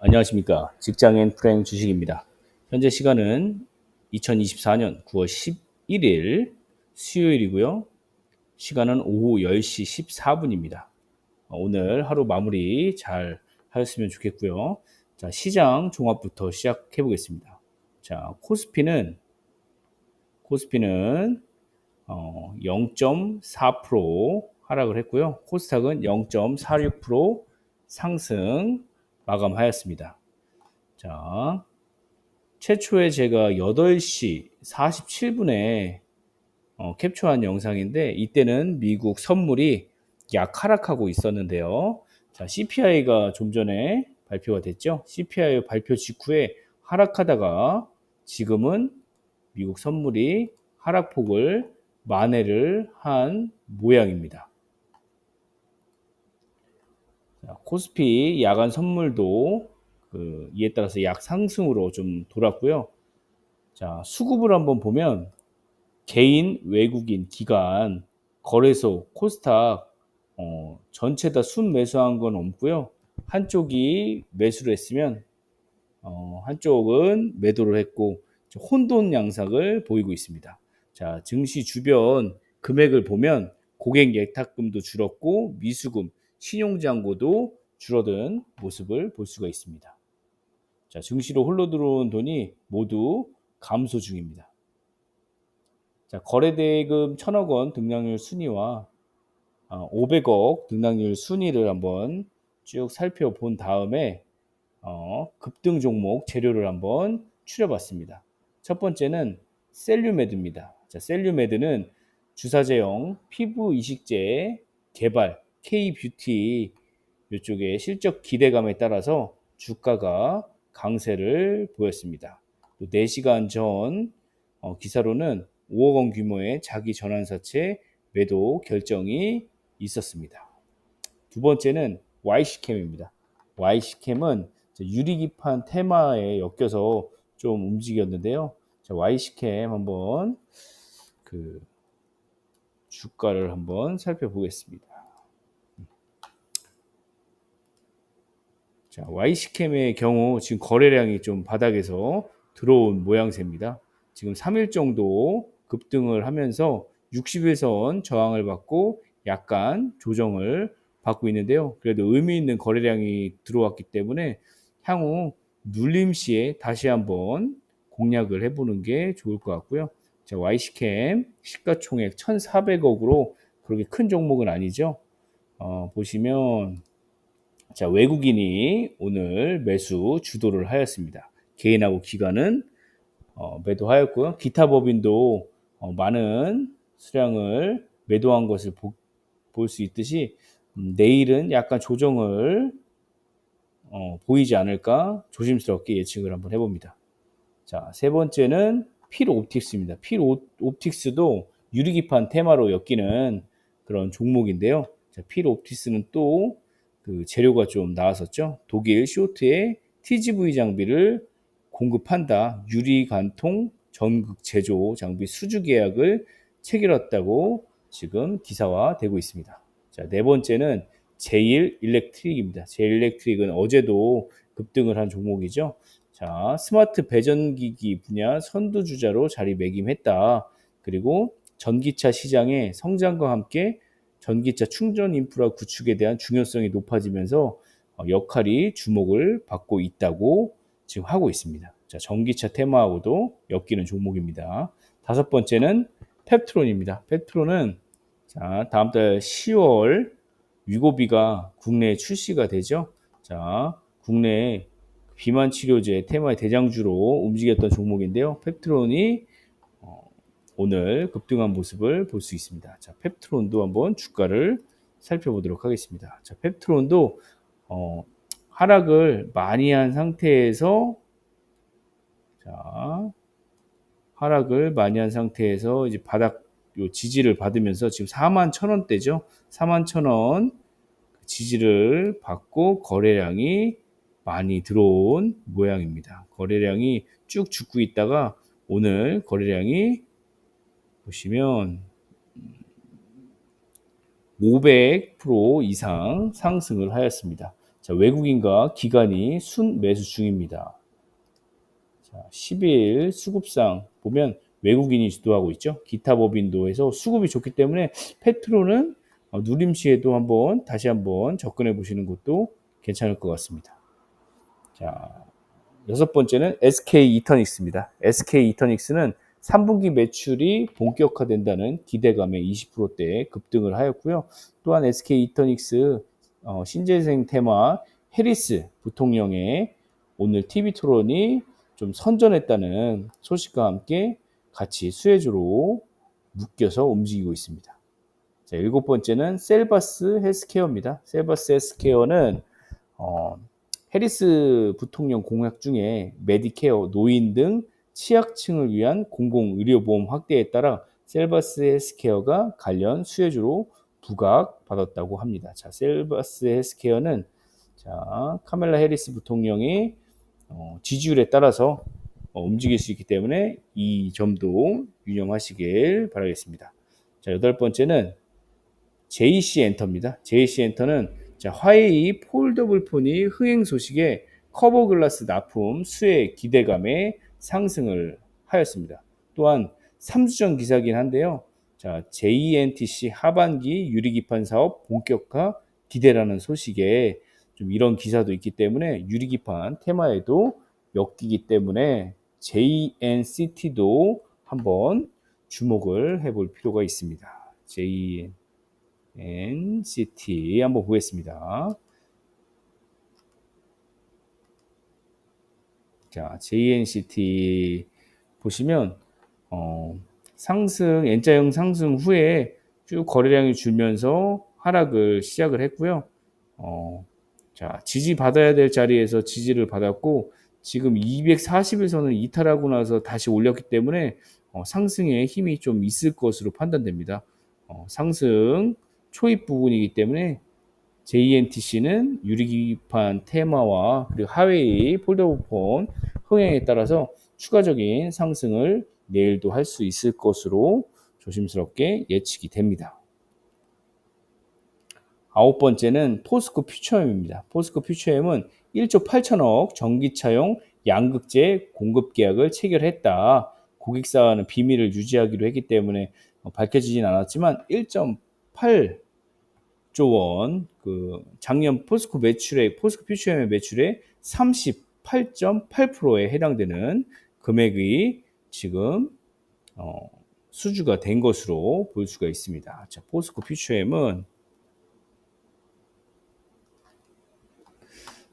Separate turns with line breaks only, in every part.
안녕하십니까. 직장인 프랭 주식입니다. 현재 시간은 2024년 9월 11일 수요일이고요. 시간은 오후 10시 14분입니다. 오늘 하루 마무리 잘 하셨으면 좋겠고요. 자, 시장 종합부터 시작해 보겠습니다. 자, 코스피는 코스피는 어, 0.4% 하락을 했고요. 코스닥은 0.46% 상승 마감하였습니다. 자, 최초에 제가 8시 47분에 어, 캡처한 영상인데 이때는 미국 선물이 약 하락하고 있었는데요. 자, CPI가 좀 전에 발표가 됐죠. CPI 발표 직후에 하락하다가 지금은 미국 선물이 하락폭을 만회를 한 모양입니다. 자, 코스피 야간 선물도 그 이에 따라서 약 상승으로 좀 돌았고요. 자, 수급을 한번 보면 개인, 외국인, 기관, 거래소, 코스닥 어, 전체 다 순 매수한 건 없고요. 한쪽이 매수를 했으면 어, 한쪽은 매도를 했고 혼돈 양상을 보이고 있습니다. 자, 증시 주변 금액을 보면 고객 예탁금도 줄었고 미수금, 신용장고도 줄어든 모습을 볼 수가 있습니다. 자, 증시로 흘러 들어온 돈이 모두 감소 중입니다. 자, 거래대금 1000억 원 등락률 순위와 500억 어, 등락률 순위를 한번 쭉 살펴본 다음에 어, 급등 종목 재료를 한번 추려봤습니다. 첫 번째는 셀류메드입니다. 자, 셀류메드는 주사제형 피부 이식제 개발 K-뷰티 이쪽에 실적 기대감에 따라서 주가가 강세를 보였습니다. 또 4시간 전 어, 기사로는 5억 원 규모의 자기 전환사채 매도 결정이 있었습니다. 두 번째는 YC캠입니다. YC캠은 유리기판 테마에 엮여서 좀 움직였는데요. 자, YC캠 한번 그 주가를 한번 살펴보겠습니다. 자, YC캠의 경우 지금 거래량이 좀 바닥에서 들어온 모양새입니다. 지금 3일 정도 급등을 하면서 60일선 저항을 받고 약간 조정을 받고 있는데요. 그래도 의미 있는 거래량이 들어왔기 때문에 향후 눌림 시에 다시 한번 공략을 해보는 게 좋을 것 같고요. 자, YC캠 시가총액 1,400억으로 그렇게 큰 종목은 아니죠. 어, 보시면 자, 외국인이 오늘 매수 주도를 하였습니다. 개인하고 기관은 어, 매도하였고요. 기타 법인도 어, 많은 수량을 매도한 것을 볼 수 있듯이 음, 내일은 약간 조정을 어, 보이지 않을까 조심스럽게 예측을 한번 해봅니다. 자, 세 번째는 필 옵틱스입니다. 필 옵틱스도 유리기판 테마로 엮이는 그런 종목인데요. 자, 필 옵틱스는 또 그 재료가 좀 나왔었죠. 독일 쇼트의 TGV 장비를 공급한다. 유리관통 전극 제조 장비 수주 계약을 체결했다고 지금 기사화되고 있습니다. 자, 네 번째는 제일 일렉트릭입니다. 제일 일렉트릭은 어제도 급등을 한 종목이죠. 자, 스마트 배전기기 분야 선두주자로 자리매김했다. 그리고 전기차 시장의 성장과 함께 전기차 충전 인프라 구축에 대한 중요성이 높아지면서 어, 역할이 주목을 받고 있다고 지금 하고 있습니다. 자, 전기차 테마하고도 엮이는 종목입니다. 다섯 번째는 펩트론입니다. 펩트론은 자, 다음 달 10월 위고비가 국내에 출시가 되죠. 자, 국내 비만 치료제 테마의 대장주로 움직였던 종목인데요. 펩트론이 어, 오늘 급등한 모습을 볼 수 있습니다. 자, 펩트론도 한번 주가를 살펴보도록 하겠습니다. 자, 펩트론도 어, 하락을 많이 한 상태에서 자, 하락을 많이 한 상태에서 이제 바닥 요 지지를 받으면서 지금 4만 1천원대죠. 4만 1천원 지지를 받고 거래량이 많이 들어온 모양입니다. 거래량이 쭉 죽고 있다가 오늘 거래량이 보시면 500% 이상 상승을 하였습니다. 자, 외국인과 기관이 순 매수 중입니다. 자, 10일 수급상 보면 외국인이 주도하고 있죠. 기타 법인도 해서 수급이 좋기 때문에 페트로는 어, 누림시에도 한번 다시 한번 접근해 보시는 것도 괜찮을 것 같습니다. 자, 여섯 번째는 SK 이터닉스입니다. SK 이터닉스는 3분기 매출이 본격화된다는 기대감에 20%대 급등을 하였고요. 또한 SK 이터닉스 어, 신재생 테마 해리스 부통령의 오늘 TV 토론이 좀 선전했다는 소식과 함께 같이 수혜주로 묶여서 움직이고 있습니다. 자, 일곱 번째는 셀바스 헬스케어입니다. 셀바스 헬스케어는 어, 해리스 부통령 공약 중에 메디케어, 노인 등 취약층을 위한 공공의료보험 확대에 따라 셀바스 헬스케어가 관련 수혜주로 부각받았다고 합니다. 자, 셀바스 헬스케어는 자, 카멜라 해리스 부통령의 어, 지지율에 따라서 어, 움직일 수 있기 때문에 이 점도 유념하시길 바라겠습니다. 자, 여덟 번째는 JC 엔터입니다. JC 엔터는 자, 화웨이 폴더블 폰이 흥행 소식에 커버 글라스 납품 수혜 기대감에 상승을 하였습니다. 또한 3주 전 기사긴 한데요. 자, JNTC 하반기 유리기판 사업 본격화 기대라는 소식에 좀 이런 기사도 있기 때문에 유리기판 테마에도 엮이기 때문에 JNCT도 한번 주목을 해볼 필요가 있습니다. JNCT 한번 보겠습니다. 자, JNCT 보시면 어, 상승 N자형 상승 후에 쭉 거래량이 줄면서 하락을 시작을 했고요. 어, 자, 지지 받아야 될 자리에서 지지를 받았고 지금 240에서는 이탈하고 나서 다시 올렸기 때문에 어, 상승에 힘이 좀 있을 것으로 판단됩니다. 어, 상승 초입 부분이기 때문에 JNTC는 유리기판 테마와 그리고 하웨이 폴더폰 흥행에 따라서 추가적인 상승을 내일도 할 수 있을 것으로 조심스럽게 예측이 됩니다. 아홉 번째는 포스코 퓨처엠입니다. 포스코 퓨처엠은 1조 8천억 전기차용 양극재 공급 계약을 체결했다. 고객사와는 비밀을 유지하기로 했기 때문에 밝혀지진 않았지만 1.8 조 원, 그 작년 포스코 매출액, 포스코 퓨처엠의 매출의 38.8%에 해당되는 금액이 지금 어, 수주가 된 것으로 볼 수가 있습니다. 자, 포스코 퓨처엠은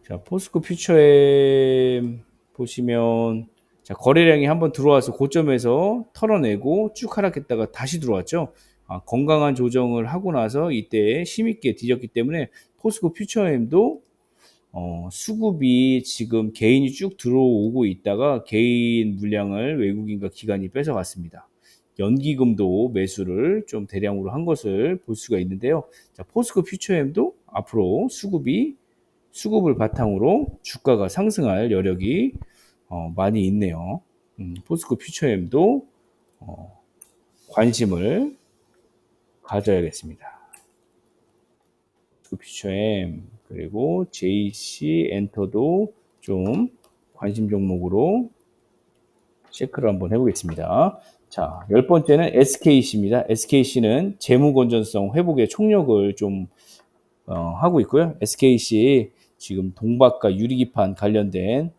자, 포스코 퓨처엠 보시면 자, 거래량이 한번 들어와서 고점에서 털어내고 쭉 하락했다가 다시 들어왔죠. 아, 건강한 조정을 하고 나서 이때 힘있게 뒤졌기 때문에 포스코 퓨처엠도 어, 수급이 지금 개인이 쭉 들어오고 있다가 개인 물량을 외국인과 기관이 뺏어갔습니다. 연기금도 매수를 좀 대량으로 한 것을 볼 수가 있는데요. 자, 포스코 퓨처엠도 앞으로 수급이 수급을 바탕으로 주가가 상승할 여력이 어, 많이 있네요. 음, 포스코 퓨처엠도 어, 관심을 가져야겠습니다. 퓨처엠 그리고 JC 엔터도 좀 관심 종목으로 체크를 한번 해보겠습니다. 자, 열 번째는 SKC입니다. SKC는 재무 건전성 회복에 총력을 좀 어, 하고 있고요. SKC 지금 동박과 유리기판 관련된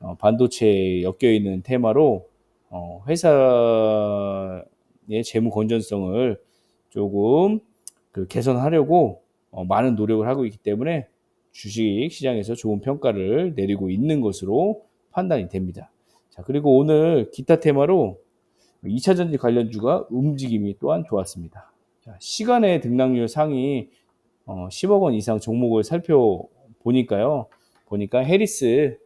어, 반도체에 엮여 있는 테마로 어, 회사의 재무 건전성을 조금 그 개선하려고 어, 많은 노력을 하고 있기 때문에 주식 시장에서 좋은 평가를 내리고 있는 것으로 판단이 됩니다. 자, 그리고 오늘 기타 테마로 2차 전지 관련주가 움직임이 또한 좋았습니다. 자, 시간의 등락률 상위 어, 10억 원 이상 종목을 살펴 보니까요. 보니까 해리스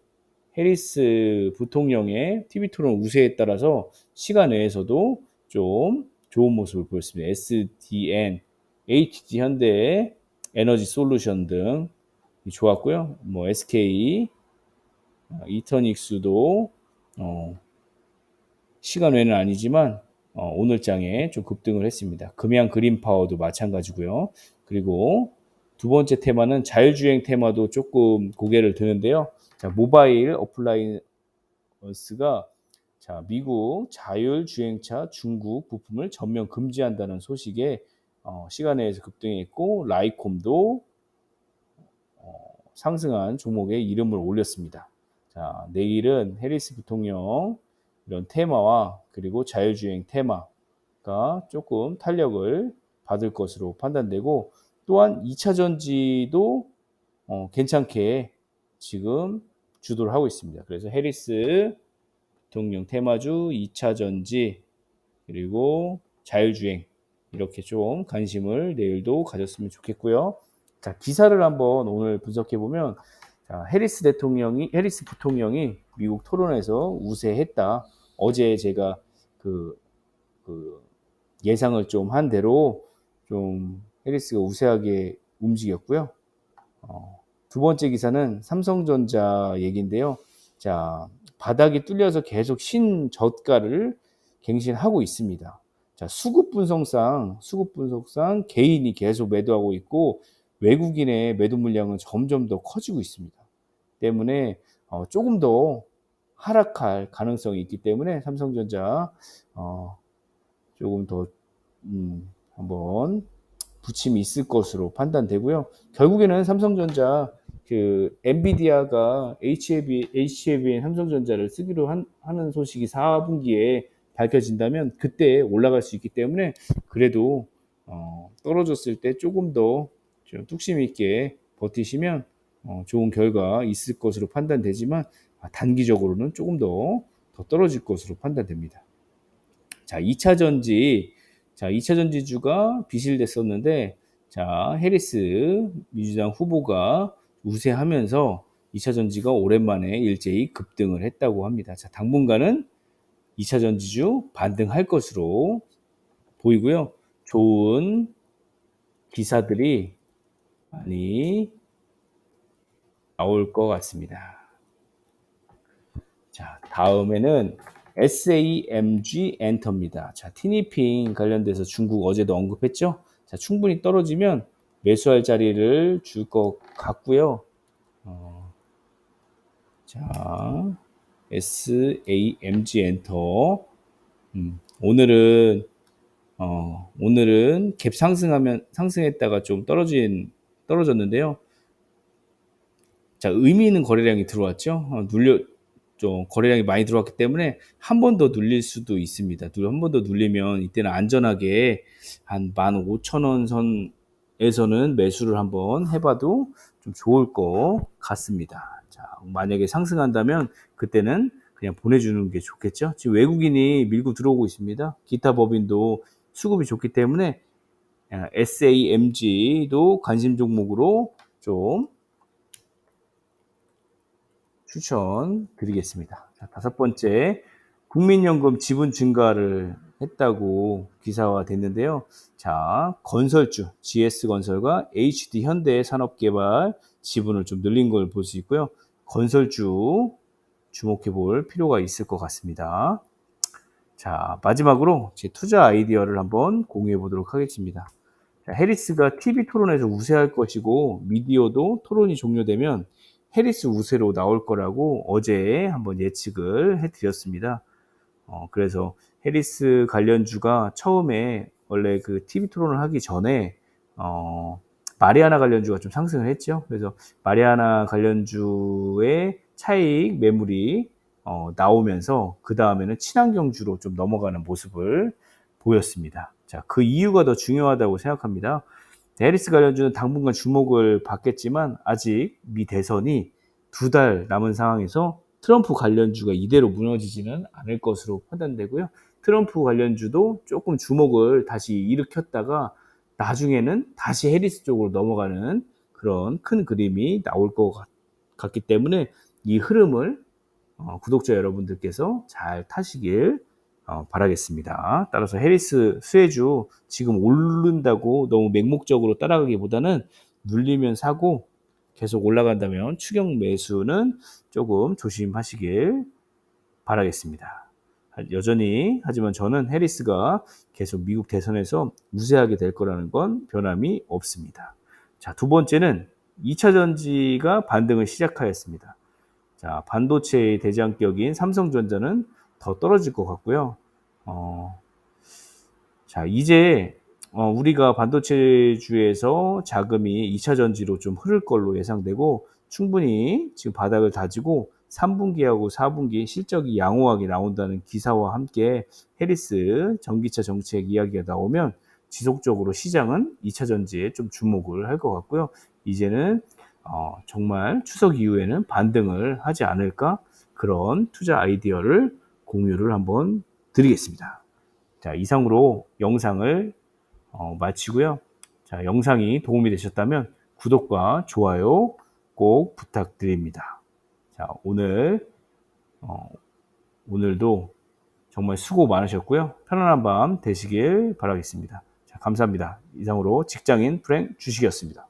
해리스 부통령의 TV 토론 우세에 따라서 시간 외에서도 좀 좋은 모습을 보였습니다. SDN, HG 현대 에너지 솔루션 등 좋았고요. 뭐 SK 어, 이터닉스도 어, 시간 외는 아니지만 어, 오늘장에 좀 급등을 했습니다. 금양 그린 파워도 마찬가지고요. 그리고 두 번째 테마는 자율주행 테마도 조금 고개를 드는데요. 자, 모바일 어플라이언스가 자, 미국 자율 주행차 중국 부품을 전면 금지한다는 소식에 어, 시간에서 급등했고 라이콤도 어, 상승한 종목에 이름을 올렸습니다. 자, 내일은 해리스 부통령 이런 테마와 그리고 자율주행 테마가 조금 탄력을 받을 것으로 판단되고 또한 2차 전지도 어, 괜찮게 지금 주도를 하고 있습니다. 그래서 해리스 부통령 테마주 2차 전지 그리고 자율주행 이렇게 좀 관심을 내일도 가졌으면 좋겠고요. 자, 기사를 한번 오늘 분석해 보면 자, 해리스 대통령이 해리스 부통령이 미국 토론에서 우세했다. 어제 제가 그, 그 예상을 좀 한 대로 좀 해리스가 우세하게 움직였고요. 어, 두 번째 기사는 삼성전자 얘기인데요. 자, 바닥이 뚫려서 계속 신저가를 갱신하고 있습니다. 자, 수급 분석상, 수급 분석상 개인이 계속 매도하고 있고 외국인의 매도 물량은 점점 더 커지고 있습니다. 때문에 어, 조금 더 하락할 가능성이 있기 때문에 삼성전자 어, 조금 더 음, 한번 부침이 있을 것으로 판단되고요. 결국에는 삼성전자 그 엔비디아가 HAB, HABN 삼성전자를 쓰기로 한, 하는 소식이 4분기에 밝혀진다면 그때 올라갈 수 있기 때문에 그래도 어, 떨어졌을 때 조금 더 뚝심 있게 버티시면 어, 좋은 결과 있을 것으로 판단되지만 아, 단기적으로는 조금 더, 더 떨어질 것으로 판단됩니다. 자, 2차 전지 자, 2차 전지주가 비실됐었는데, 자, 해리스 민주당 후보가 우세하면서 2차 전지가 오랜만에 일제히 급등을 했다고 합니다. 자, 당분간은 2차 전지주 반등할 것으로 보이고요. 좋은 기사들이 많이 나올 것 같습니다. 자, 다음에는 SAMG 엔터입니다. 자, 티니핑 관련돼서 중국 어제도 언급했죠? 자, 충분히 떨어지면 매수할 자리를 줄 것 같고요. 어, 자, SAMG 엔터. 음, 오늘은 어, 오늘은 갭 상승하면 상승했다가 좀 떨어진 떨어졌는데요. 자, 의미 있는 거래량이 들어왔죠. 어, 눌려 좀 거래량이 많이 들어왔기 때문에 한 번 더 눌릴 수도 있습니다. 한 번 더 눌리면 이때는 안전하게 한 15,000원 선 에서는 매수를 한번 해봐도 좀 좋을 것 같습니다. 자, 만약에 상승한다면 그때는 그냥 보내주는 게 좋겠죠. 지금 외국인이 밀고 들어오고 있습니다. 기타 법인도 수급이 좋기 때문에 SAMG도 관심 종목으로 좀 추천드리겠습니다. 자, 다섯 번째, 국민연금 지분 증가를 했다고 기사화 됐는데요. 자, 건설주, GS건설과 HD현대 산업개발 지분을 좀 늘린 걸 볼 수 있고요. 건설주 주목해 볼 필요가 있을 것 같습니다. 자, 마지막으로 제 투자 아이디어를 한번 공유해 보도록 하겠습니다. 자, 해리스가 TV 토론에서 우세할 것이고, 미디어도 토론이 종료되면 해리스 우세로 나올 거라고 어제 한번 예측을 해드렸습니다. 어, 그래서 해리스 관련주가 처음에 원래 그 TV 토론을 하기 전에 어, 마리아나 관련주가 좀 상승을 했죠. 그래서 마리아나 관련주의 차익 매물이 어, 나오면서 그 다음에는 친환경주로 좀 넘어가는 모습을 보였습니다. 자, 그 이유가 더 중요하다고 생각합니다. 해리스 관련주는 당분간 주목을 받겠지만 아직 미 대선이 두 달 남은 상황에서 트럼프 관련주가 이대로 무너지지는 않을 것으로 판단되고요. 트럼프 관련주도 조금 주목을 다시 일으켰다가 나중에는 다시 해리스 쪽으로 넘어가는 그런 큰 그림이 나올 것 같 기 때문에 이 흐름을 어, 구독자 여러분들께서 잘 타시길 어, 바라겠습니다. 따라서 해리스 수혜주 지금 오른다고 너무 맹목적으로 따라가기보다는 눌리면 사고 계속 올라간다면 추경 매수는 조금 조심하시길 바라겠습니다. 여전히 하지만 저는 해리스가 계속 미국 대선에서 우세하게 될 거라는 건 변함이 없습니다. 자, 두 번째는 2차 전지가 반등을 시작하였습니다. 자, 반도체의 대장격인 삼성전자는 더 떨어질 것 같고요. 어, 자, 이제 어, 우리가 반도체주에서 자금이 2차 전지로 좀 흐를 걸로 예상되고 충분히 지금 바닥을 다지고 3분기하고 4분기 실적이 양호하게 나온다는 기사와 함께 해리스 전기차 정책 이야기가 나오면 지속적으로 시장은 2차 전지에 좀 주목을 할 것 같고요. 이제는 어, 정말 추석 이후에는 반등을 하지 않을까 그런 투자 아이디어를 공유를 한번 드리겠습니다. 자, 이상으로 영상을 어, 마치고요. 자, 영상이 도움이 되셨다면 구독과 좋아요 꼭 부탁드립니다. 자, 오늘, 어, 오늘도 정말 수고 많으셨고요. 편안한 밤 되시길 바라겠습니다. 자, 감사합니다. 이상으로 직장인 프랭 주식이었습니다.